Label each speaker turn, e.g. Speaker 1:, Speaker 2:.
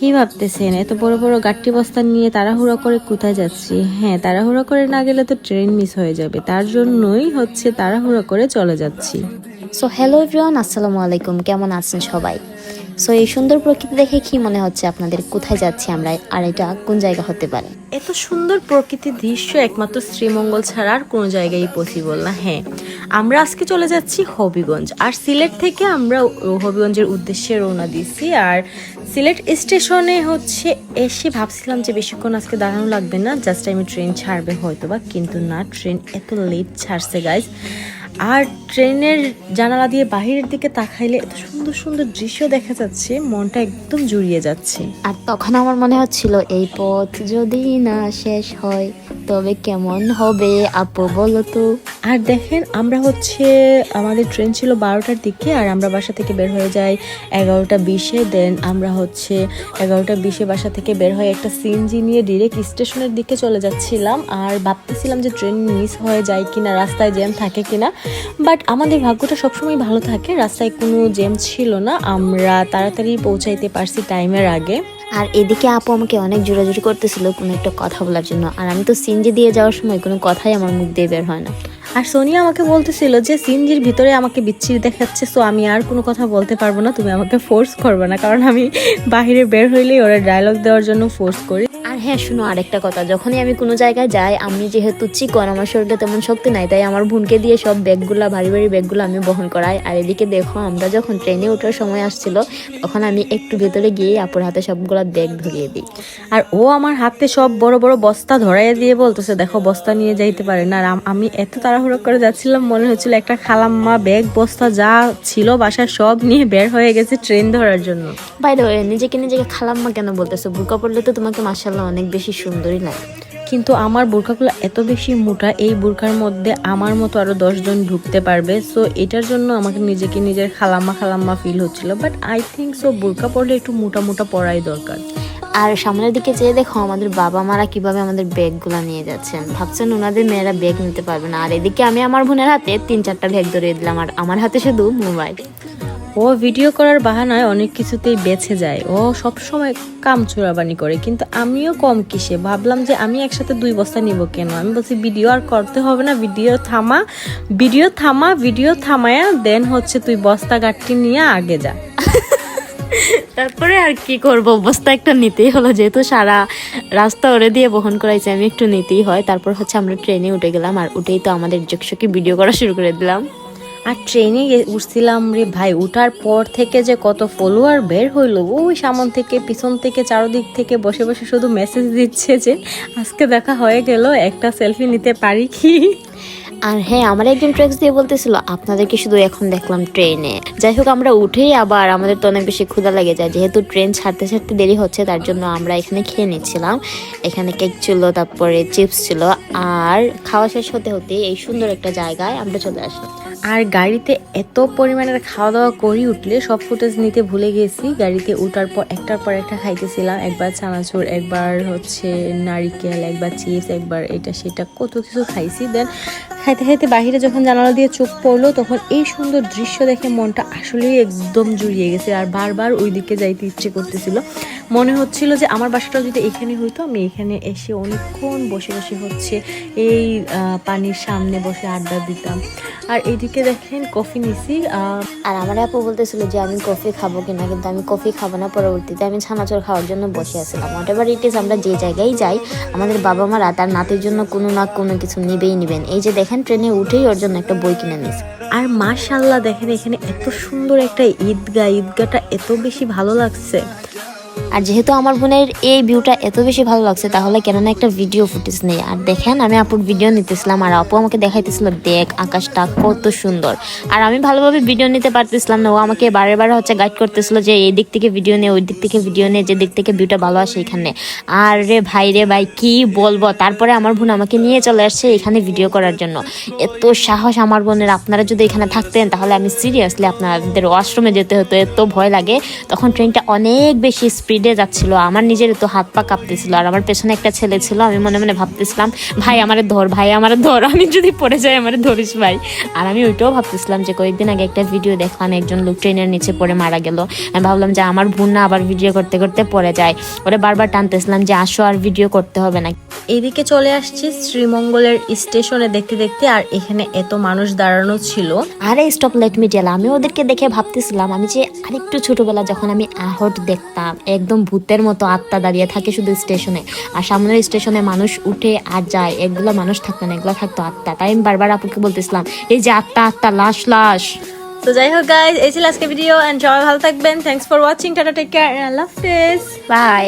Speaker 1: কি ভাবতেছেন? এত বড় বড় গাঠটি বস্তা নিয়ে তাড়াহুড়ো করে কোথায় যাচ্ছি? হ্যাঁ তাড়াহুড়ো করে না গেলে তো ট্রেন মিস হয়ে যাবে। তার জন্যই হচ্ছে তাড়াহুড়ো করে চলে যাচ্ছি।
Speaker 2: সো হ্যালো এভরিওয়ান আসসালামু আলাইকুম। কেমন আছেন সবাই? সো এই সুন্দর প্রকৃতি দেখে কি মনে হচ্ছে আপনাদের? কোথায় যাচ্ছি আমরা? আর এটা কোন জায়গা হতে পারে?
Speaker 1: এত সুন্দর প্রকৃতির দৃশ্য একমাত্র শ্রীমঙ্গল ছাড়া আর কোনো জায়গায় পসিবল না হ্যাঁ। আমরা আজকে চলে যাচ্ছি হবিগঞ্জ। আর সিলেট থেকে আমরা হবিগঞ্জের উদ্দেশ্যে রওনা দিচ্ছি আর সিলেট স্টেশনে হচ্ছে এসে ভাবছিলাম যে বেশিক্ষণ আজকে দাঁড়ানো লাগবে না। জাস্ট আমি ট্রেন ছাড়বে হয়তো বা কিন্তু না ট্রেন এত লেট ছাড়ছে গাইজ আর ট্রেনের জানালা দিয়ে বাহিরের দিকে তাকাইলে এত সুন্দর সুন্দর দৃশ্য দেখা যাচ্ছে, মনটা একদম জুড়িয়ে যাচ্ছে।
Speaker 2: আর তখন আমার মনে হচ্ছিল, এই পথ যদি না শেষ হয় তবে কেমন হবে আপু বলো তো?
Speaker 1: আর দেখেন, আমরা হচ্ছে, আমাদের ট্রেন ছিল বারোটার দিকে, আর আমরা বাসা থেকে বের হয়ে যাই এগারোটা বিশে দেন আমরা হচ্ছে এগারোটা বিশে বাসা থেকে বের হয়ে একটা সিএনজি নিয়ে ডিরেক্ট স্টেশনের দিকে চলে যাচ্ছিলাম, আর ভাবতেছিলাম যে ট্রেন মিস হয়ে যায় কিনা, রাস্তায় জ্যাম থাকে কিনা। বাট আমাদের ভাগ্যটা সবসময় ভালো থাকে, রাস্তায় কোনো জ্যাম ছিল না, আমরা তাড়াতাড়ি পৌঁছাইতে পারছি টাইমের আগে।
Speaker 2: আর এদিকে আপু আমাকে অনেক জোরাজুরি করতেছিল কোনো একটা কথা বলার জন্য। আর আমি তো সিনজি দিয়ে যাওয়ার সময় কোনো কথাই আমার মুখ দিয়ে বের হয় না।
Speaker 1: আর সোনিয়া আমাকে বলতেছিল যে সিনজির ভিতরে আমাকে বিচ্ছিরি দেখাচ্ছে সো আমি আর কোনো কথা বলতে পারব না তুমি আমাকে ফোর্স করবে না। কারণ আমি বাইরে বের হইলেই ওরা ডায়লগ দেওয়ার জন্য ফোর্স করি।
Speaker 2: আর হ্যাঁ শুনো আরেকটা কথা যখনই আমি কোনো জায়গায় যাই আমি যেহেতু চিকন আমার শরীরে তেমন শক্তি নাই তাই আমার বোনকে দিয়ে সব ব্যাগগুলা ভারী ভারী ব্যাগগুলো আমি বহন করাই। আর এদিকে দেখো আমরা যখন ট্রেনে ওঠার সময় আসছিল তখন আমি একটু ভেতরে গিয়ে আপুর হাতে সবগুলা ব্যাগ ধরিয়ে দিই।
Speaker 1: আর ও আমার হাতে সব বড় বড় বস্তা ধরাইয়া দিয়ে বলতেছে দেখো বস্তা নিয়ে যাইতে পারে না। আর আমি এত তাড়াহুড়ো করে যাচ্ছিলাম মনে হচ্ছিল একটা খালাম্মা ব্যাগ বস্তা যা ছিল বাসায় সব নিয়ে বের হয়ে গেছে ট্রেন ধরার জন্য।
Speaker 2: বাইরে নিজেকে নিজেকে খালাম্মা কেন বলতেছো? বুকা পড়লে তো তোমাকে মাসাল্লাহ অনেক বেশি সুন্দরই লাগে।
Speaker 1: কিন্তু আমার বোরখাগুলো এত বেশি মোটা এই বোরখার মধ্যে আমার মতো আরও দশজন ঢুকতে পারবে। সো এটার জন্য আমাকে নিজেকে নিজের খালাম্মা খালাম্মা ফিল হচ্ছিল। বাট আই থিঙ্ক সো বোরখা পরলে একটু মোটা মোটা পরাই দরকার।
Speaker 2: আর সামনের দিকে যেয়ে দেখো আমাদের বাবা মারা কীভাবে আমাদের ব্যাগগুলো নিয়ে যাচ্ছেন। ভাবছেন ওনাদের মেয়েরা ব্যাগ নিতে পারবে না। আর এদিকে আমি আমার বোনের হাতে তিন চারটা ব্যাগ ধরিয়ে দিলাম, আর আমার হাতে শুধু মোবাইল।
Speaker 1: ও ভিডিও করার বাহানায় অনেক কিছুতেই বেঁচে যায়। ও সব সময় কাম চোরাবানি করে, কিন্তু আমিও কম কিসে? ভাবলাম যে আমি একসাথে দুই বস্তা নিব কেন? আমি বলছি, ভিডিও আর করতে হবে না, ভিডিও থামা ভিডিও থামা, ভিডিও থামায়া, দেন হচ্ছে তুই বস্তা গাঠটি নিয়ে আগে যা।
Speaker 2: তারপরে আর কি করব? অবস্থা একটা নিতেই হলো, যেহেতু সারা রাস্তা ওরে দিয়ে বহন করাইছে, আমি একটু নিতেই হয়। তারপর হচ্ছে আমরা ট্রেনে উঠে গেলাম, আর উঠেই তো আমাদের জকসকি ভিডিও করা শুরু করে দিলাম।
Speaker 1: আর ট্রেনে উঠছিলাম রে ভাই, উঠার পর থেকে যে কত ফলোয়ার বের হইল, ওই সামন থেকে, পিছন থেকে, চারোদিক থেকে বসে বসে শুধু মেসেজ দিচ্ছে যে, আজকে দেখা হয়ে গেল, একটা সেলফি নিতে পারি কি?
Speaker 2: আর হ্যাঁ আমার একজন ট্রেক্স দিয়ে বলতেছিল, আপনাদেরকে শুধু এখন দেখলাম ট্রেনে। যাই হোক, আমরা উঠেই আবার আমাদের তো অনেক বেশি ক্ষুধা লেগে যায়। যেহেতু ট্রেন ছাড়তে ছাড়তে দেরি হচ্ছে, তার জন্য আমরা এখানে খেয়ে নিচ্ছিলাম। এখানে কেক ছিল, তারপরে চিপস ছিল, আর খাওয়া শেষ হতে হতে এই সুন্দর একটা জায়গায় আমরা চলে আসলাম।
Speaker 1: আর গাড়িতে এত পরিমাণের খাওয়া দাওয়া করি উঠলে সব ফুটেজ নিতে ভুলে গেছি। গাড়িতে উঠার পর একটার পর একটা খাইতেছিলাম। একবার চানাচুর, একবার হচ্ছে নারিকেল, একবার চিপস, একবার এটা সেটা কত কিছু খাইছি। দেন খাইতে খাইতে বাইরে যখন জানালা দিয়ে চোখ পড়ল, তখন এই সুন্দর দৃশ্য দেখে মনটা আসলেই একদম জুড়িয়ে গেছে। আর বারবার ওই দিকে যাইতে ইচ্ছে করতেছিল। মনে হচ্ছিল যে আমার বাসাটা যদি এখানে হইতো, আমি এখানে এসে অনেকক্ষণ বসে বসে হচ্ছে এই পানির সামনে বসে আড্ডা দিতাম। আর এইদিকে দেখেন কফি নিছি
Speaker 2: আর আমার আপু বলতেছিল যে, আমি কফি খাব কিনা? কিন্তু আমি কফি খাব না পরবর্তীতে। আমি ছানাচুর খাওয়ার জন্য বসে আছিলাম। হোয়াট ইট ইজ আমরা যে জায়গায় যাই, আমাদের বাবা মারা তার নাতির জন্য কোনো না কোনো কিছু নিবেই নিবেন। এই যে দেখেন ট্রেনে উঠেই ওর জন্য একটা বই কিনে নিস
Speaker 1: আর মাশাল্লাহ দেখেন এখানে এত সুন্দর একটা ঈদগাহ, ঈদগাহটা এত বেশি ভালো লাগছে।
Speaker 2: আর যেহেতু আমার বোনের এই ভিউটা এত বেশি ভালো লাগছে, তাহলে কেন না একটা ভিডিও ফুটেজ নেই। আর দেখেন, আমি আপুর ভিডিও নিতেছিলাম আর আপু আমাকে দেখাইতেছিল, দেখ আকাশটা কত সুন্দর। আর আমি ভালোভাবে ভিডিও নিতে পারতেছিলাম না, ও আমাকে বারে বারে হচ্ছে গাইড করতেছিল যে এই দিক থেকে ভিডিও নে, ওই দিক থেকে ভিডিও নে, যে দিক থেকে ভিউটা ভালো আসে এখানে। আর রে ভাই রে ভাই, কি বলব? তারপরে আমার বোন আমাকে নিয়ে চলে আসছে এখানে ভিডিও করার জন্য। এত সাহস আমার বোনের, আপনারা যদি এখানে থাকতেন, তাহলে আমি সিরিয়াসলি আপনাদের ওয়াশরুমে যেতে হতো, এত ভয় লাগে। তখন ট্রেনটা অনেক বেশি স্পিড স্পিডে যাচ্ছিল আমার নিজের তো হাত পা কাঁপতেছিল আর আমার পেছনে একটা ছেলে ছিল আমি মনে মনে ভাবতেছিলাম ভাই আমার ধর ভাই আমার ধর আমি যদি পড়ে যাই আমার ধরিস ভাই। আর আমি ওইটাও ভাবতেছিলাম যে কয়েকদিন আগে একটা ভিডিও দেখলাম একজন লোক ট্রেনের নিচে পড়ে মারা গেল। আমি ভাবলাম যে আমার বোন না আবার ভিডিও করতে করতে পড়ে যায়। ওরে বারবার টানতেছিলাম যে আসো আর ভিডিও করতে হবে না।
Speaker 1: এদিকে চলে আসছি শ্রীমঙ্গলের স্টেশনে দেখতে দেখতে আর এখানে এত মানুষ দাঁড়ানো ছিল।
Speaker 2: আরে স্টপ লেট মি টেল আমি ওদেরকে দেখে ভাবতেছিলাম আমি যে আরেকটু ছোটবেলা যখন আমি আহট দেখতাম একদম ভূতের মতো আত্মা দাঁড়িয়ে থাকে শুধু স্টেশনে। আর সামনের স্টেশনে মানুষ উঠে আর যায়। এগুলো মানুষ থাকতো না এগুলো থাকতো আত্মা। তাই আমি বারবার আপুকে বলতেছিলাম এই যে আত্মা আত্মা লাশ লাশ।
Speaker 1: তো যাই হোক গাইজ এই ছিল আজকে ভিডিও এন্ড সবাই ভালো থাকবেন। Thanks for watching tata take care আল্লাহ হাফেজ
Speaker 2: বাই